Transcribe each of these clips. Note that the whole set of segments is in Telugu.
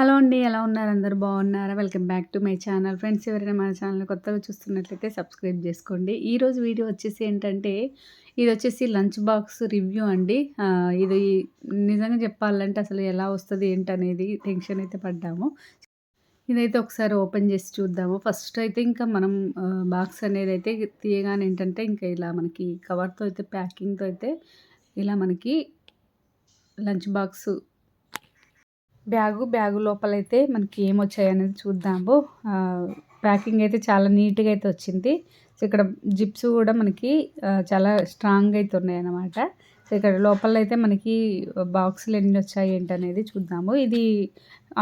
హలో అండి ఎలా ఉన్నారు? అందరు బాగున్నారా? Welcome back to my channel. Friends ఎవరైనా మన ఛానల్ కొత్తగా చూస్తున్నట్లయితే సబ్స్క్రైబ్ చేసుకోండి. ఈరోజు వీడియో వచ్చేసి ఏంటంటే ఇది వచ్చేసి లంచ్ బాక్స్ రివ్యూ అండి. ఇది నిజంగా చెప్పాలంటే అసలు ఎలా వస్తుంది ఏంటనేది టెన్షన్ అయితే పడ్డాము. ఇదైతే ఒకసారి ఓపెన్ చేసి చూద్దాము. ఫస్ట్ అయితే ఇంకా మనం బాక్స్ అనేది అయితే తీయగానే ఏంటంటే ఇంకా ఇలా మనకి కవర్తో అయితే ప్యాకింగ్తో అయితే ఇలా మనకి లంచ్ బాక్స్ బ్యాగు బ్యాగు లోపలైతే మనకి ఏమొచ్చాయి అనేది చూద్దాము ప్యాకింగ్ అయితే చాలా నీట్గా అయితే వచ్చింది. సో ఇక్కడ జిప్స్ కూడా మనకి చాలా స్ట్రాంగ్ అయితే ఉన్నాయి అన్నమాట సో ఇక్కడ లోపల అయితే మనకి బాక్సులు ఎన్ని వచ్చాయి ఏంటనేది చూద్దాము. ఇది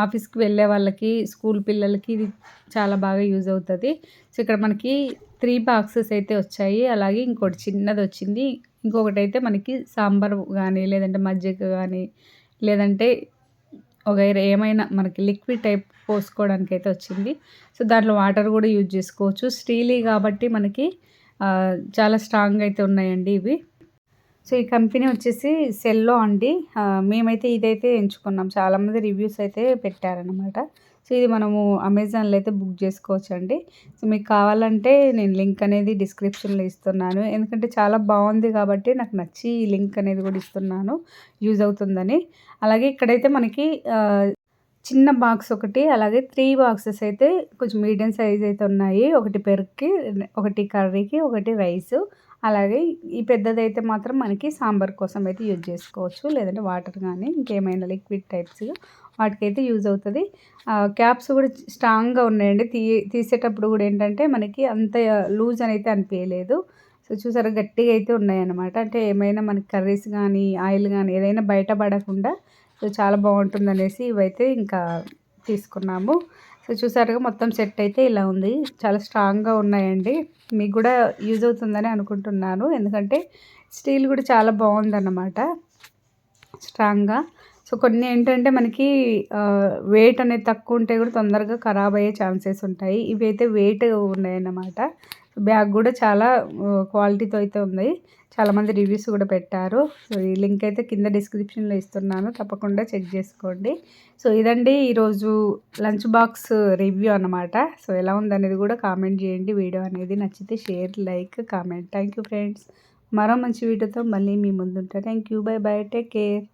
ఆఫీస్కి వెళ్ళే వాళ్ళకి స్కూల్ పిల్లలకి ఇది చాలా బాగా యూజ్ అవుతుంది. సో ఇక్కడ మనకి త్రీ బాక్సెస్ అయితే వచ్చాయి. అలాగే ఇంకోటి చిన్నది వచ్చింది. ఇంకొకటి అయితే మనకి సాంబార్ కానీ లేదంటే మజ్జిగ కానీ లేదంటే ఒక ఏమైనా మనకి లిక్విడ్ టైప్ పోసుకోవడానికి అయితే వచ్చింది. సో దాంట్లో వాటర్ కూడా యూజ్ చేసుకోవచ్చు. స్టీలీ కాబట్టి మనకి చాలా స్ట్రాంగ్ అయితే ఉన్నాయండి ఇవి. సో ఈ కంపెనీ వచ్చేసి సెల్లో అండి. మేమైతే ఇదైతే ఎంచుకున్నాం. చాలామంది రివ్యూస్ అయితే పెట్టారనమాట సో ఇది మనము అమెజాన్లో అయితే బుక్ చేసుకోవచ్చు అండి సో మీకు కావాలంటే నేను లింక్ అనేది డిస్క్రిప్షన్లో ఇస్తున్నాను. ఎందుకంటే చాలా బాగుంది కాబట్టి నాకు నచ్చి ఈ లింక్ అనేది కూడా ఇస్తున్నాను యూజ్ అవుతుందని. అలాగే ఇక్కడైతే మనకి చిన్న బాక్స్ ఒకటి అలాగే త్రీ బాక్సెస్ అయితే కొంచెం మీడియం సైజ్ అయితే ఉన్నాయి. ఒకటి పెరుగుకి ఒకటి కర్రీకి ఒకటి రైస్. అలాగే ఈ పెద్దదైతే మాత్రం మనకి సాంబార్ కోసం అయితే యూజ్ చేసుకోవచ్చు. లేదంటే వాటర్ కానీ ఇంకేమైనా లిక్విడ్ టైప్స్ వాటికైతే యూజ్ అవుతుంది. క్యాప్స్ కూడా స్ట్రాంగ్గా ఉన్నాయండి. తీ తీసేటప్పుడు కూడా ఏంటంటే మనకి అంత లూజ్ అని అయితే అనిపించలేదు సో చూసారా గట్టిగా అయితే ఉన్నాయన్నమాట. అంటే ఏమైనా మనకి కర్రీస్ కానీ ఆయిల్ కానీ ఏదైనా బయట పడకుండా సో చాలా బాగుంటుంది అనేసి ఇవైతే ఇంకా తీసుకున్నాము. సో చూసారుగా మొత్తం సెట్ అయితే ఇలా ఉంది. చాలా స్ట్రాంగ్గా ఉన్నాయండి. మీకు కూడా యూజ్ అవుతుందని అనుకుంటున్నాను. ఎందుకంటే స్టీల్ కూడా చాలా బాగుందన్నమాట. స్ట్రాంగ్గా సో కొన్ని ఏంటంటే మనకి వెయిట్ అనేది తక్కువ ఉంటే కూడా తొందరగా ఖరాబ్ అయ్యే ఛాన్సెస్ ఉంటాయి. ఇవి అయితే వెయిట్ ఉన్నాయన్నమాట. బ్యాగ్ కూడా చాలా క్వాలిటీతో అయితే ఉంది. చాలామంది రివ్యూస్ కూడా పెట్టారు. సో ఈ లింక్ అయితే కింద డిస్క్రిప్షన్లో ఇస్తున్నాను. తప్పకుండా చెక్ చేసుకోండి. సో ఇదండి ఈరోజు లంచ్ బాక్స్ రివ్యూ అనమాట సో ఎలా ఉందనేది కూడా కామెంట్ చేయండి. వీడియో అనేది నచ్చితే share like comment. Thank you friends. మరో మంచి వీడియోతో మళ్ళీ మీ ముందుంటా. Thank you bye bye. Take care.